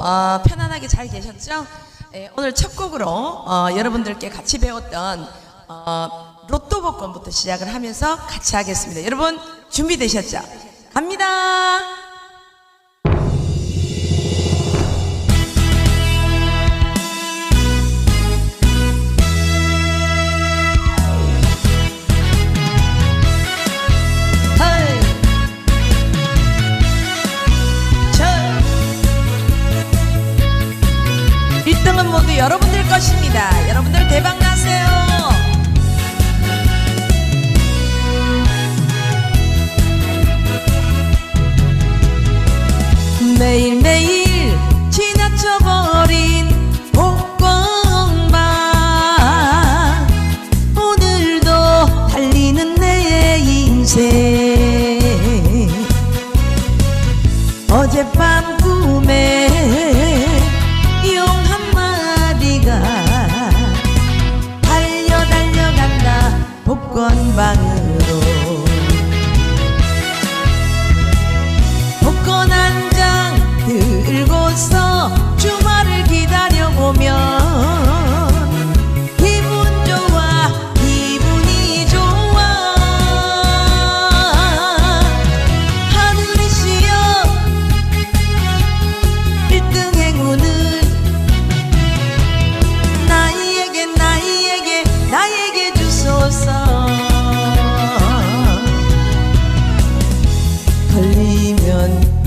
어, 편안하게 잘 계셨죠? 예, 오늘 첫 곡으로 어, 여러분들께 같이 배웠던 어, 로또 복권부터 시작을 하면서 같이 하겠습니다. 여러분 준비되셨죠? 갑니다. 여러분들 것입니다. 여러분들 대박 나세요. 매일매일 지나쳐버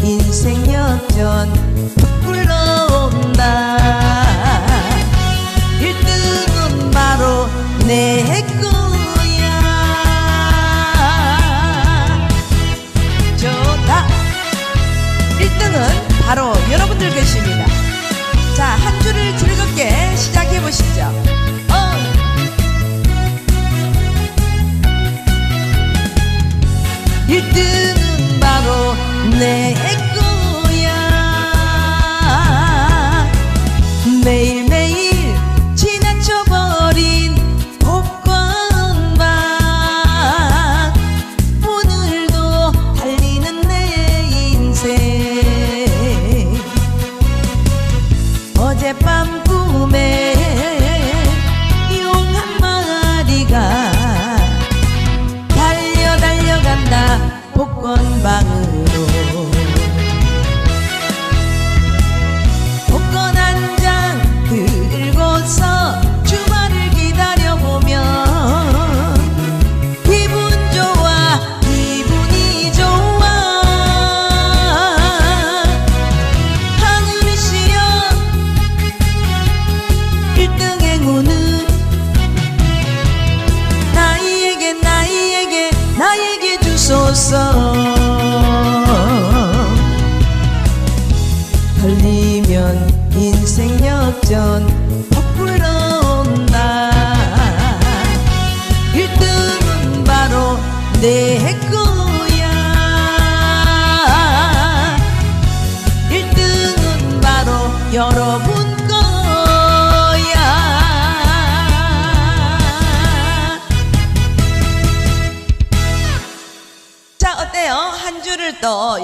인생 역전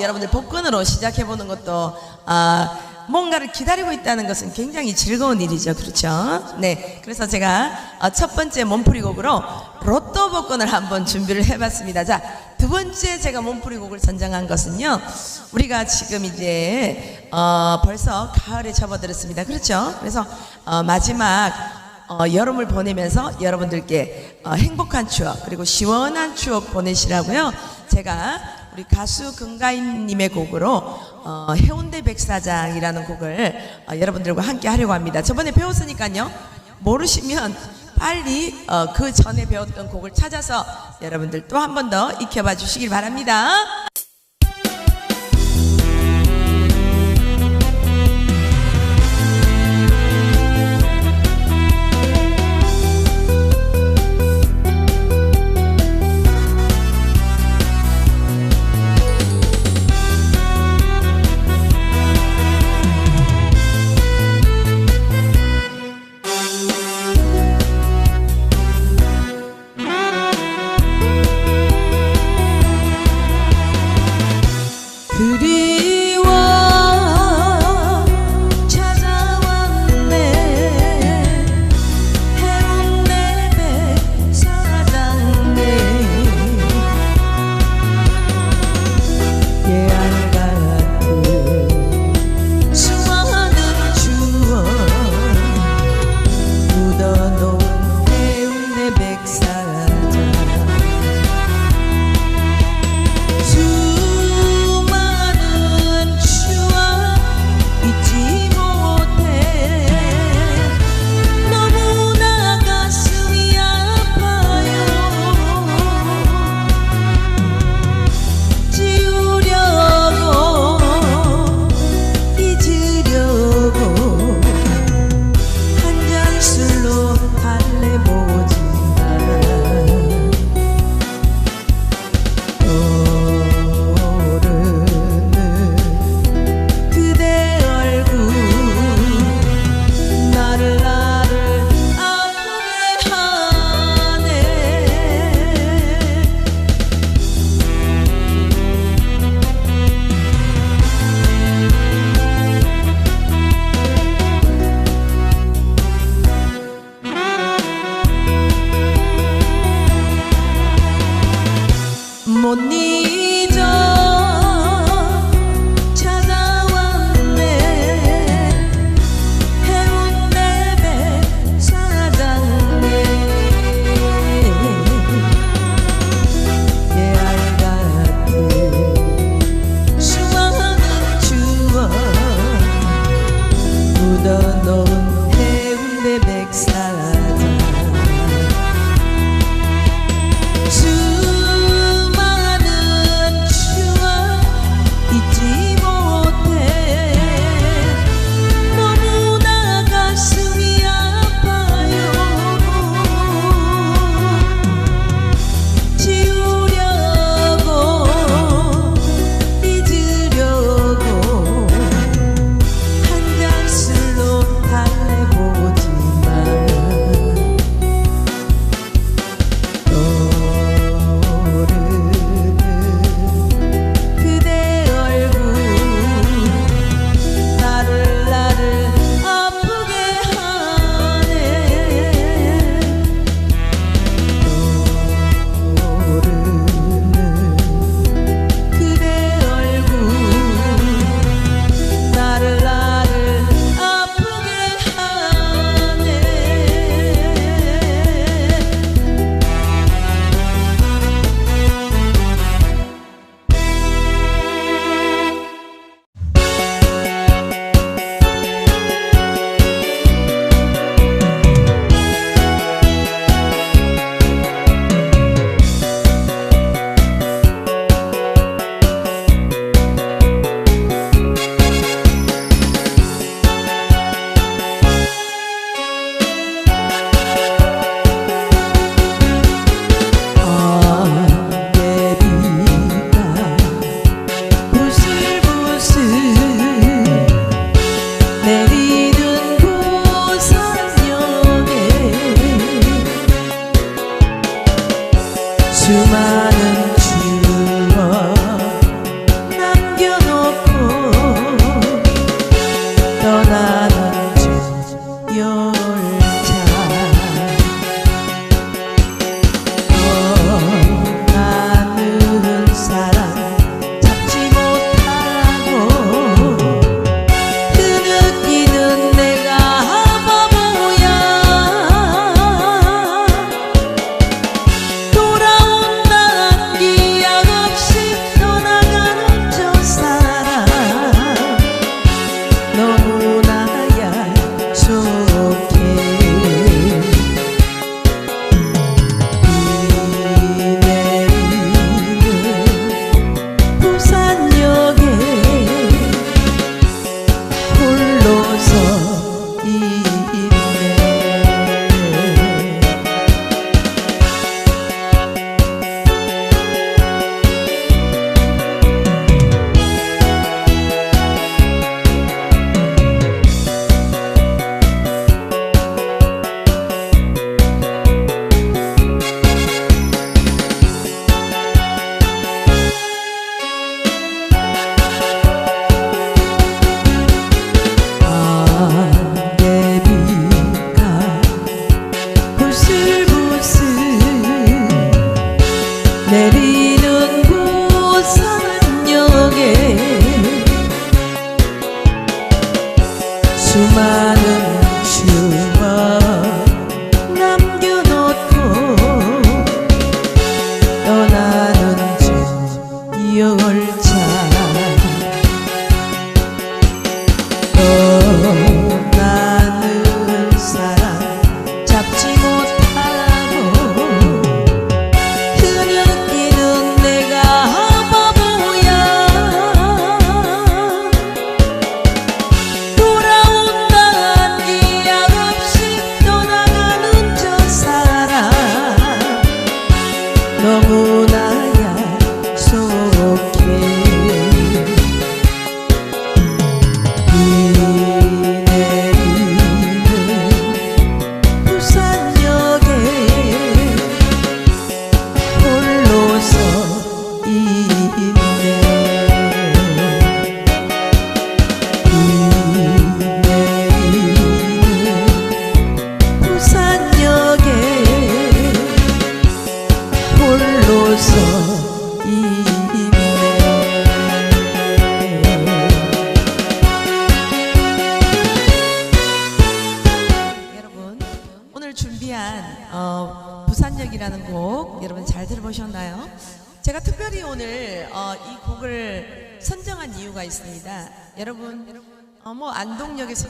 여러분들 복권으로 시작해보는 것도 아, 뭔가를 기다리고 있다는 것은 굉장히 즐거운 일이죠 그렇죠? 네 그래서 제가 어, 첫 번째 몸풀이 곡으로 로또 복권을 한번 준비를 해봤습니다 자 두 번째 제가 몸풀이 곡을 선정한 것은요 우리가 지금 이제 어, 벌써 가을에 접어들었습니다 그렇죠? 그래서 어, 마지막 어, 여름을 보내면서 여러분들께 어, 행복한 추억 그리고 시원한 추억 보내시라고요. 제가 우리 가수 금가인님의 곡으로 어, 해운대 백사장이라는 곡을 어, 여러분들과 함께 하려고 합니다. 저번에 배웠으니까요. 모르시면 빨리 어, 그 전에 배웠던 곡을 찾아서 여러분들 또 한 번 더 익혀봐 주시길 바랍니다.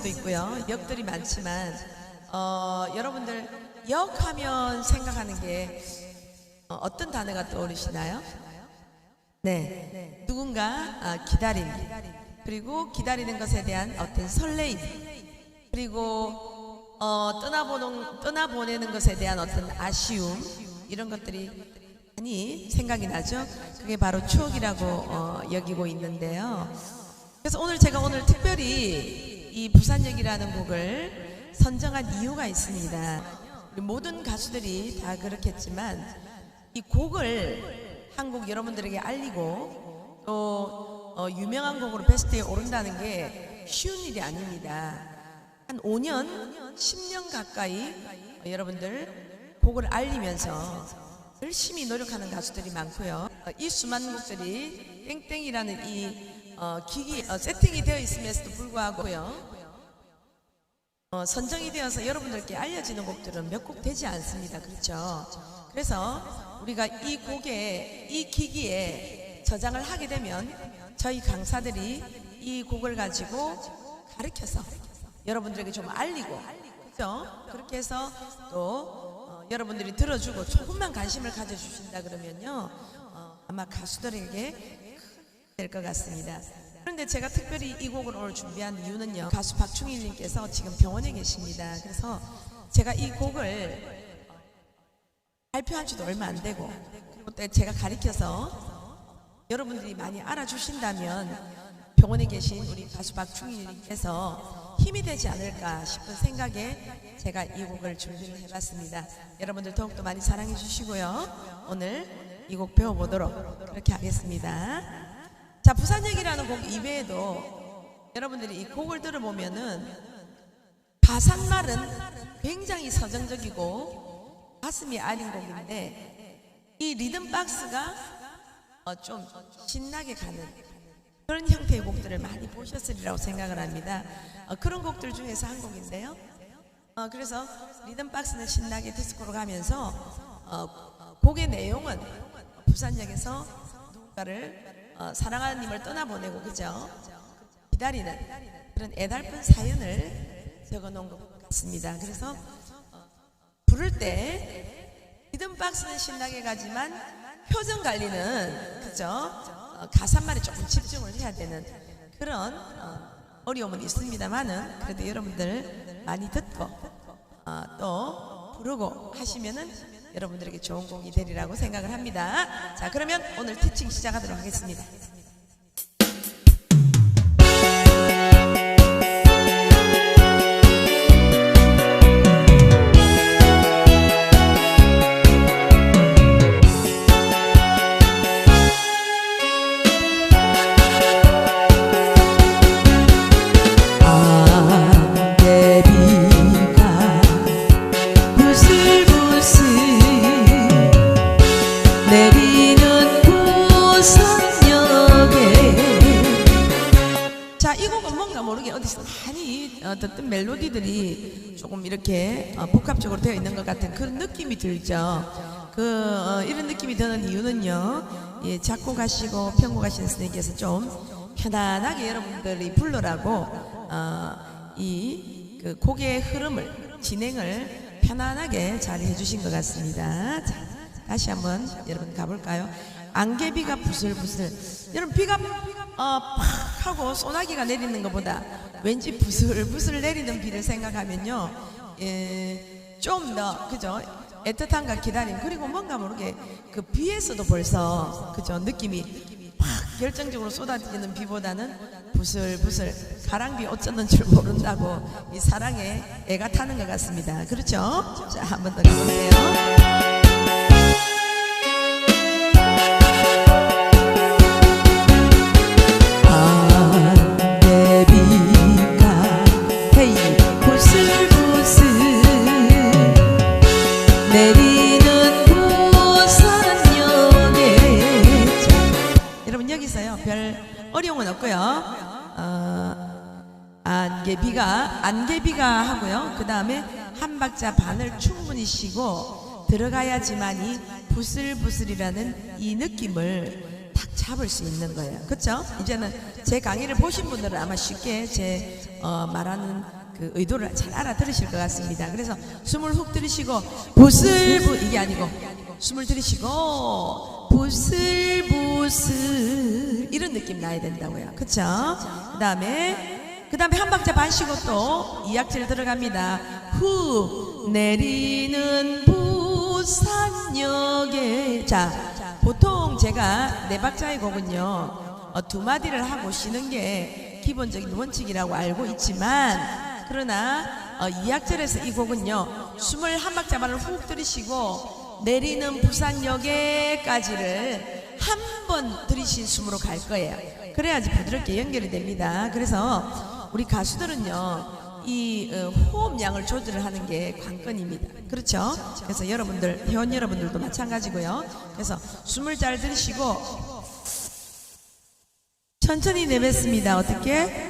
역에서도 있고요 역들이 많지만 어, 여러분들 역하면 생각하는 게 어, 어떤 단어가 떠오르시나요? 네, 누군가 아, 기다림 그리고 기다리는 것에 대한 어떤 설레임 그리고 어, 떠나보는 떠나보내는 것에 대한 어떤 아쉬움 이런 것들이 많이 생각이 나죠. 그게 바로 추억이라고 어, 여기고 있는데요. 그래서 오늘 제가 오늘 특별히 이 부산역이라는 곡을 선정한 이유가 있습니다. 모든 가수들이 다 그렇겠지만 이 곡을 한국 여러분들에게 알리고 또 어, 유명한 곡으로 베스트에 오른다는 게 쉬운 일이 아닙니다. 한 5년, 10년 가까이 어, 여러분들 곡을 알리면서 열심히 노력하는 가수들이 많고요. 어, 이 수많은 곡들이 땡땡이라는 이 어, 기기 어, 세팅이 되어 있음에도 불구하고요. 어, 선정이 되어서 여러분들께 알려지는 곡들은 몇 곡 되지 않습니다. 그렇죠? 그래서 우리가 이 곡에 이 기기에 저장을 하게 되면 저희 강사들이 이 곡을 가지고 가르쳐서 여러분들에게 좀 알리고 그죠? 그렇게 해서 또 어, 여러분들이 들어주고 조금만 관심을 가져주신다 그러면요 어, 아마 가수들에게 될 것 같습니다. 그런데 제가 특별히 이 곡을 오늘 준비한 이유는요. 가수 박충일님께서 지금 병원에 계십니다. 그래서 제가 이 곡을 발표한 지도 얼마 안 되고 또 제가 가리켜서 여러분들이 많이 알아주신다면 병원에 계신 우리 가수 박충일님께서 힘이 되지 않을까 싶은 생각에 제가 이 곡을 준비를 해봤습니다. 여러분들 더욱더 많이 사랑해 주시고요. 오늘 이 곡 배워보도록 그렇게 하겠습니다. 자, 부산역이라는 곡 이외에도 여러분들이 이 곡을 들어보면은 가사말은 굉장히 서정적이고 가슴이 아린 곡인데 이 리듬 박스가 어, 좀 신나게 가는 그런 형태의 곡들을 많이 보셨으리라고 생각을 합니다. 어, 그런 곡들 중에서 한 곡인데요. 어, 그래서 리듬 박스는 신나게 디스코로 가면서 어, 곡의 내용은 부산역에서 누군가를 어, 사랑하는 님을 떠나보내고 그죠? 기다리는 그런 애달픈 사연을 적어놓은 것 같습니다. 그래서 어, 부를 때 리듬 박스는 신나게 가지만 표정 관리는 그죠? 어, 가사말에 조금 집중을 해야 되는 그런 어, 어려움은 있습니다만은 그래도 여러분들 많이 듣고 어, 또 부르고 하시면은 여러분들에게 좋은 곡이 되리라고 생각을 합니다. 자 그러면 오늘 티칭 시작하도록 하겠습니다. 들죠. 그 어, 이런 느낌이 드는 이유는요. 예, 작곡하시고 편곡하시는 선생님께서 좀 편안하게 여러분들이 부르라고 어, 이그 곡의 흐름을 진행을 편안하게 잘 해주신 것 같습니다. 자, 다시 한번 여러분 가볼까요? 안개비가 부슬부슬. 여러분 비가 어, 팍 하고 소나기가 내리는 것보다 왠지 부슬부슬 내리는 비를 생각하면요, 예, 좀 더 그죠? 애틋함과 기다림 그리고 뭔가 모르게 그 비에서도 벌써 그죠 느낌이 팍 결정적으로 쏟아지는 비보다는 부슬부슬 가랑비 어쩌는 줄 모른다고 이 사랑에 애가 타는 것 같습니다. 그렇죠? 자, 한 번 더 가볼게요. 여기서요 별 어려움은 없고요 어, 안개비가 안개비가 하고요 그 다음에 한 박자 반을 충분히 쉬고 들어가야지만 이 부슬부슬이라는 이 느낌을 딱 잡을 수 있는 거예요. 그렇죠? 이제는 제 강의를 보신 분들은 아마 쉽게 제 어, 말하는 그 의도를 잘 알아들으실 것 같습니다. 그래서 숨을 훅 들이쉬고 부슬부 이게 아니고 숨을 들이쉬고 부슬부슬 이런 느낌 나야 된다고요. 그렇죠? 그다음에 그 다음에 한 박자 반 쉬고 또 이악질 들어갑니다. 후 내리는 부산역에 자 보통 제가 네 박자의 곡은요 어, 두 마디를 하고 쉬는 게 기본적인 원칙이라고 알고 있지만 그러나 어, 2악절에서 이 곡은요 숨을 한 박자 반을 훅 들이쉬고 내리는 부산역에까지를 한 번 들이신 숨으로 갈 거예요 그래야지 부드럽게 연결이 됩니다 그래서 우리 가수들은요 이 어, 호흡량을 조절을 하는 게 관건입니다. 그렇죠? 그래서 여러분들 회원 여러분들도 마찬가지고요. 그래서 숨을 잘 들이쉬고 천천히 내뱉습니다. 어떻게?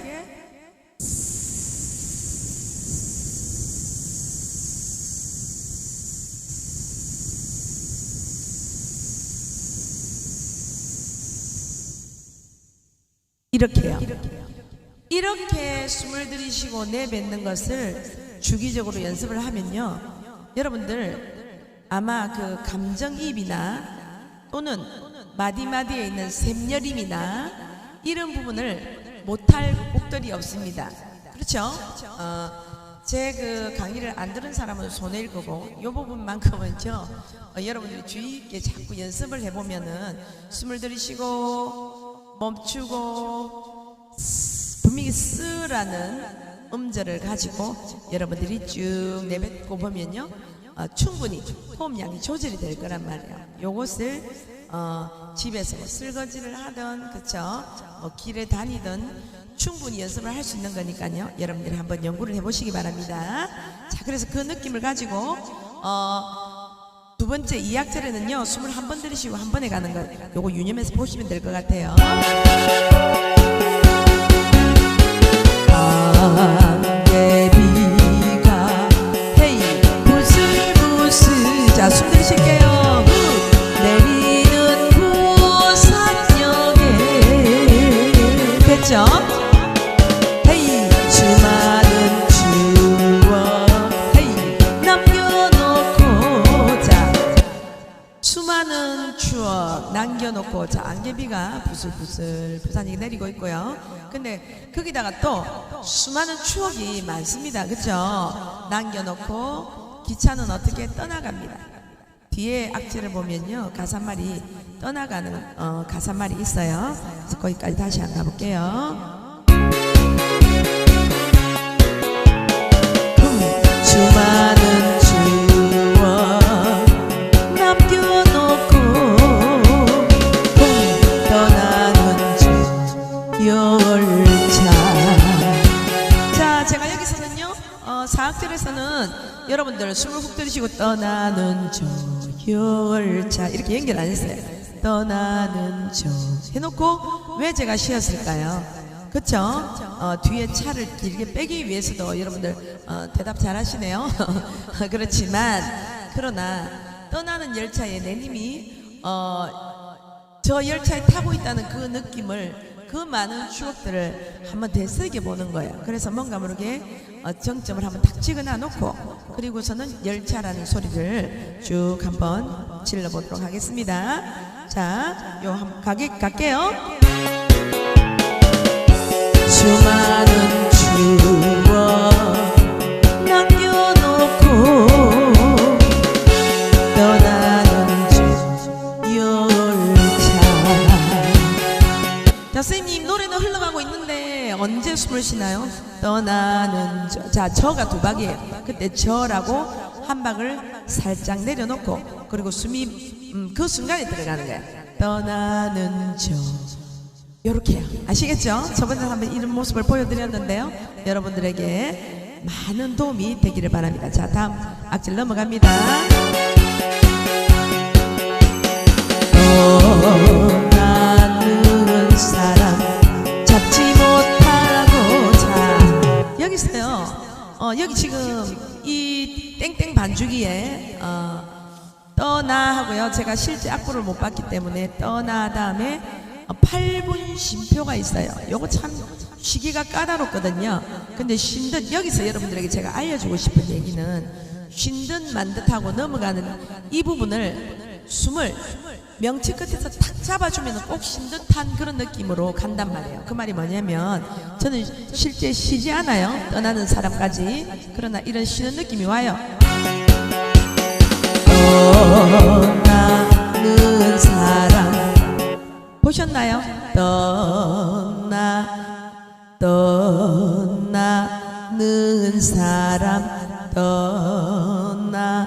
이렇게요. 이렇게 숨을 들이쉬고 내뱉는 것을 주기적으로 연습을 하면요. 여러분들 아마 그 감정이입이나 또는 마디마디에 있는 샘여림이나 이런 부분을 못할 곡들이 없습니다. 그렇죠? 어, 제그 강의를 안 들은 사람은 손해일 거고 이 부분만큼은요 어, 여러분들이 주의 있게 자꾸 연습을 해보면은 숨을 들이쉬고 멈추고 분명히 쓰라는 음절을 가지고 여러분들이 쭉 내뱉고 보면요 어, 충분히 호흡량이 조절이 될 거란 말이에요. 요것을 어, 집에서 뭐 설거지를 하든 그쵸? 뭐 길에 다니든 충분히 연습을 할 수 있는 거니까요. 여러분들이 한번 연구를 해보시기 바랍니다. 자 그래서 그 느낌을 가지고 어, 두 번째 2학절에는요 21번 들으시고 한 번에 가는 거 요거 유념해서 보시면 될 것 같아요 안개비가 헤이 부슬부슬 자숨 들이쉴게요 후. 내리는 부산역에 됐죠? 안개비가 부슬부슬 부산이 내리고 있고요. 근데 거기다가 또 수많은 추억이 많습니다. 그죠? 남겨놓고 기차는 어떻게 떠나갑니다. 뒤에 악지를 보면요 가사말이 떠나가는 어, 가사말이 있어요. 그래서 거기까지 다시 한번 가볼게요. 수많 사학절에서는 여러분들 숨을 훅 들이쉬고 떠나는 저 열차 이렇게 연결 안 했어요 떠나는 저 해놓고 왜 제가 쉬었을까요 그쵸? 어, 뒤에 차를 길게 빼기 위해서도 여러분들 어, 대답 잘 하시네요. 그렇지만, 그러나, 떠나는 열차에 내님이, 어, 저 열차에 타고 있다는 그 느낌을, 그 많은 추억들을 한번 되새겨 보는 거예요. 그래서 뭔가 모르게 어, 정점을 한번 탁 찍어놔 놓고, 그리고서는 열차라는 소리를 쭉 한번 질러 보도록 하겠습니다. 자, 요 한번 가게, 갈게요. 수많은 추억 남겨놓고 언제 숨을 쉬나요? 떠나는 저, 자 저가 두 박이에요 그때 저라고 한 박을 살짝 내려놓고 그리고 숨이 음, 그 순간에 들어가는 거예요 떠나는 저 요렇게요. 아시겠죠? 저번에 한번 이런 모습을 보여드렸는데요. 여러분들에게 많은 도움이 되기를 바랍니다. 자, 다음 악질 넘어갑니다. 어, 여기 지금 이 땡땡 반주기에 어, 떠나 하고요. 제가 실제 악보를 못 봤기 때문에 떠나 다음에 어, 8분 쉼표가 있어요. 요거 참 쉬기가 까다롭거든요. 근데 쉰듯 여기서 여러분들에게 제가 알려주고 싶은 얘기는 쉰듯 만 듯하고 넘어가는 이 부분을 숨을 명치 끝에서 탁 잡아주면 꼭쉰 듯한 그런 느낌으로 간단 말이에요. 그 말이 뭐냐면 저는 실제 쉬지 않아요. 떠나는 사람까지. 그러나 이런 쉬는 느낌이 와요. 떠나는 사람 보셨나요? 떠나 떠나는 사람 떠나는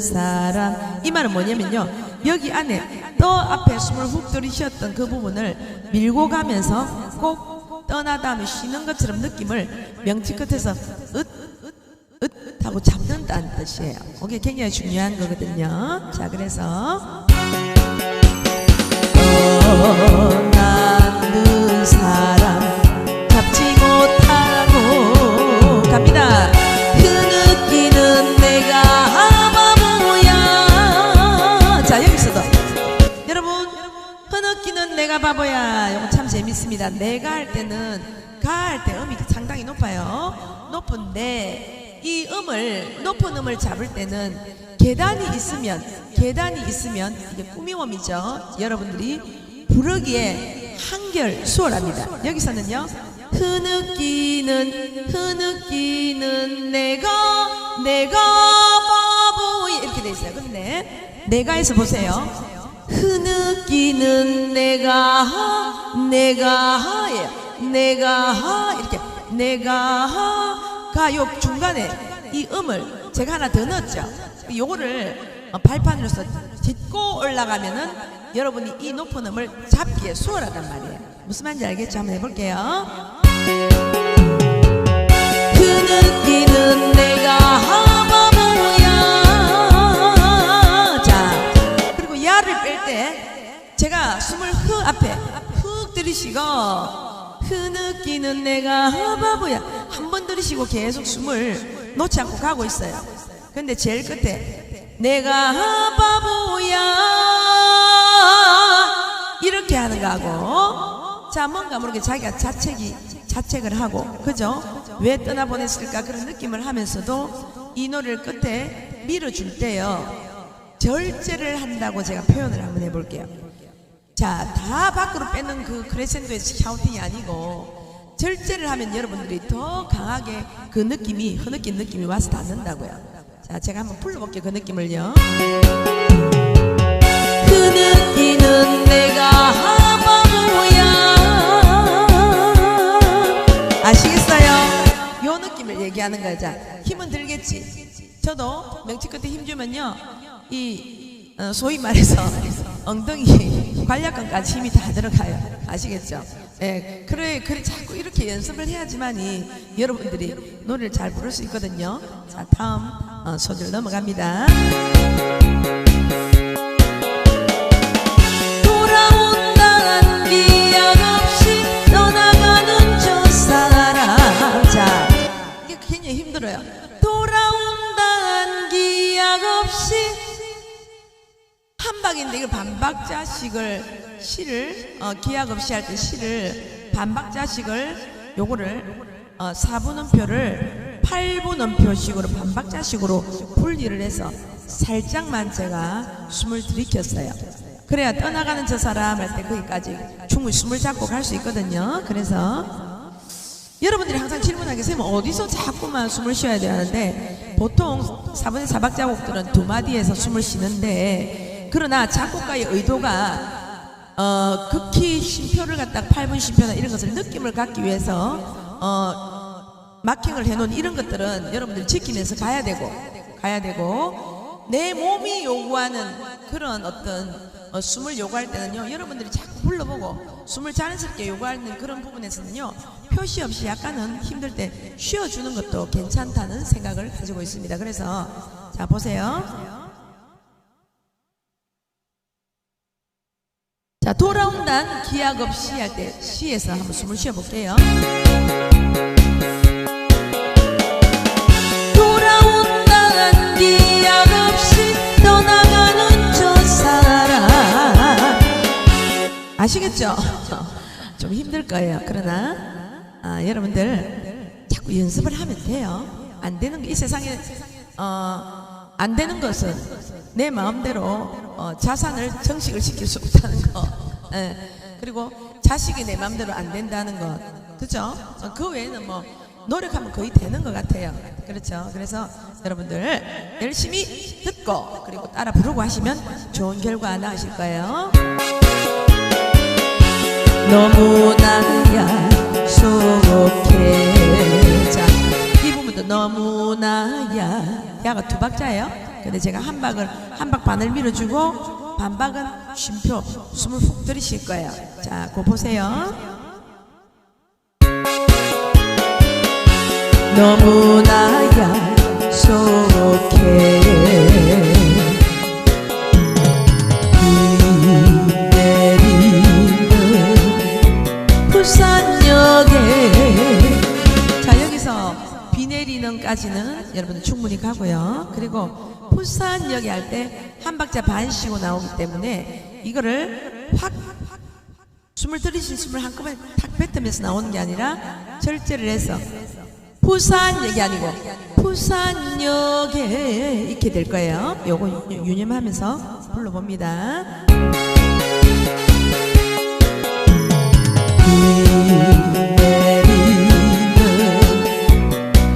사람 이 말은 뭐냐면요 여기 안에 떠 앞에 숨을 훅 들이쉬었던 그 부분을 밀고 가면서 꼭 떠나다 하면 쉬는 것처럼 느낌을 명치 끝에서 으으 하고 잡는다는 뜻이에요. 그게 굉장히 중요한 거거든요. 자, 그래서 떠나는 사람 잡지 못하고 갑니다. 내가 바보야. 이거 참 재밌습니다. 내가 할 때는 가 할 때 음이 상당히 높아요. 높은데 이 음을 높은 음을 잡을 때는 계단이 있으면 계단이 있으면 이게 꾸미웜이죠. 여러분들이 부르기에 한결 수월합니다. 여기서는요. 흐느끼는 흐느끼는 내가 내가 바보야 이렇게 돼 있어요. 근데 내가에서 보세요. 흐느끼는 내가 내가예요. 내가 이렇게 내가 가 요 중간에 이 음을 제가 하나 더 넣었죠. 요거를 어, 발판으로서 딛고 올라가면은 여러분이 이 높은 음을 잡기에 수월하단 말이에요. 무슨 말인지 알겠죠? 한번 해볼게요. 그 느끼는 들이쉬고 흐 느끼는 내가 하바보야. 한 번 들이쉬고 계속 숨을 놓지 않고 가고 있어요. 근데 제일 끝에 내가 하바보야. 이렇게 하는 거하고 자 뭔가 모르게 자기가 자책이 자책을 하고 그죠? 왜 떠나보냈을까 그런 느낌을 하면서도 이 노래를 끝에 밀어줄 때요. 절제를 한다고 제가 표현을 한번 해볼게요 자 다 밖으로 빼는 그 크레센도의 샤우팅이 아니고 절제를 하면 여러분들이 더 강하게 그 느낌이 흐느낀 느낌이 와서 닿는다고요. 자 제가 한번 불러볼게요 그 느낌을요. 그 느끼는 내가 하바보야. 아시겠어요? 요 느낌을 얘기하는 거야 자 힘은 들겠지? 저도 명치 끝에 힘 주면요. 이 어, 소위 말해서 엉덩이 관략근까지 힘이 다 들어가요. 아시겠죠? 예, 그래 그래 자꾸 이렇게 연습을 해야지만이 여러분들이 노래를 잘 부를 수 있거든요. 자 다음 어, 소절 넘어갑니다. 힘들어요 한박인데 이걸 반박자식을 시를 어, 기약 없이 할 때 시를 반박자식을 요거를 어, 4분음표를 8분음표식으로 반박자식으로 분리를 해서 살짝만 제가 숨을 들이켰어요. 그래야 떠나가는 저 사람 할 때 거기까지 충분히 숨을 잡고 갈 수 있거든요. 그래서 여러분들이 항상 질문하게 쌤 어디서 자꾸만 숨을 쉬어야 되는데 보통 4분의 4박자곡들은 두 마디에서 숨을 쉬는데 그러나 작곡가의 의도가 어, 극히 심표를 갖다가 8분 심표나 이런 것을 느낌을 갖기 위해서 어, 마킹을 해놓은 이런 것들은 여러분들 지키면서 가야 되고 가야 되고 내 몸이 요구하는 그런 어떤 어, 숨을 요구할 때는요 여러분들이 자꾸 불러보고 숨을 자연스럽게 요구하는 그런 부분에서는요 표시 없이 약간은 힘들 때 쉬어주는 것도 괜찮다는 생각을 가지고 있습니다. 그래서 자 보세요 자 돌아온단 기약 없이 할 때 시에서 한번 숨을 쉬어 볼게요. 돌아온단 기약 없이 떠나가는 저 사람. 아시겠죠? 좀 힘들 거예요. 그러나 아, 여러분들 자꾸 연습을 하면 돼요. 안 되는 거이 세상에 어, 안 되는 것은 내 마음대로 어, 자산을 정식을 시킬 수 없다는 거 예. 그리고 자식이 내 마음대로 안 된다는 것 그죠? 어, 그 외에는 뭐 노력하면 거의 되는 것 같아요 그렇죠? 그래서 여러분들 열심히 듣고 그리고 따라 부르고 하시면 좋은 결과 나으실 거예요 너무나 약속해 너무나 야 야가 두 박자예요? 근데 제가 한 박을 한 박 반을 밀어주고 반박은 쉼표 숨을 훅 들이실 거예요. 자, 그거 보세요. 너무나 약속해 까지는 여러분들 충분히 가고요 그리고 부산역에 할 때 한 박자 반 쉬고 나오기 때문에 이거를 확 숨을 들이신 숨을 한꺼번에 탁 뱉으면서 나오는 게 아니라 절제를 해서 부산역이 아니고 부산역에 이렇게 될 거예요. 요거 유- 유념하면서 불러봅니다.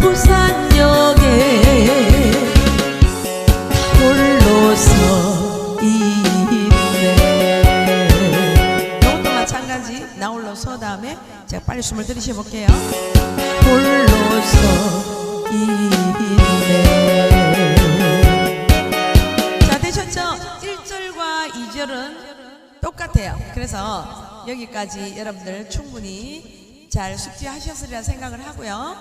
부산 마찬가지 나 홀로 서 다음에 제가 빨리 숨을 들이쉬어 볼게요. 홀로서 있네. 자 비주얼은 똑같아요. 그래서 여기까지 여러분들 충분히 잘 숙지하셨으리라 생각을 하고요.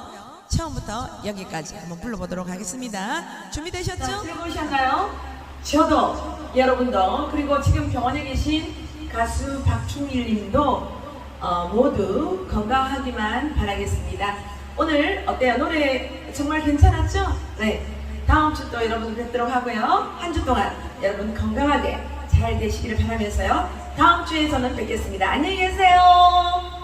처음부터 여기까지 한번 불러보도록 하겠습니다. 준비되셨죠? 즐거우셨나요? 저도 여러분도 그리고 지금 병원에 계신 가수 박충일 님도 어, 모두 건강하기만 바라겠습니다. 오늘 어때요? 노래 정말 괜찮았죠? 네. 다음 주 또 여러분 뵙도록 하고요. 한 주 동안 여러분 건강하게 잘 되시기를 바라면서요. 다음 주에 저는 뵙겠습니다. 안녕히 계세요.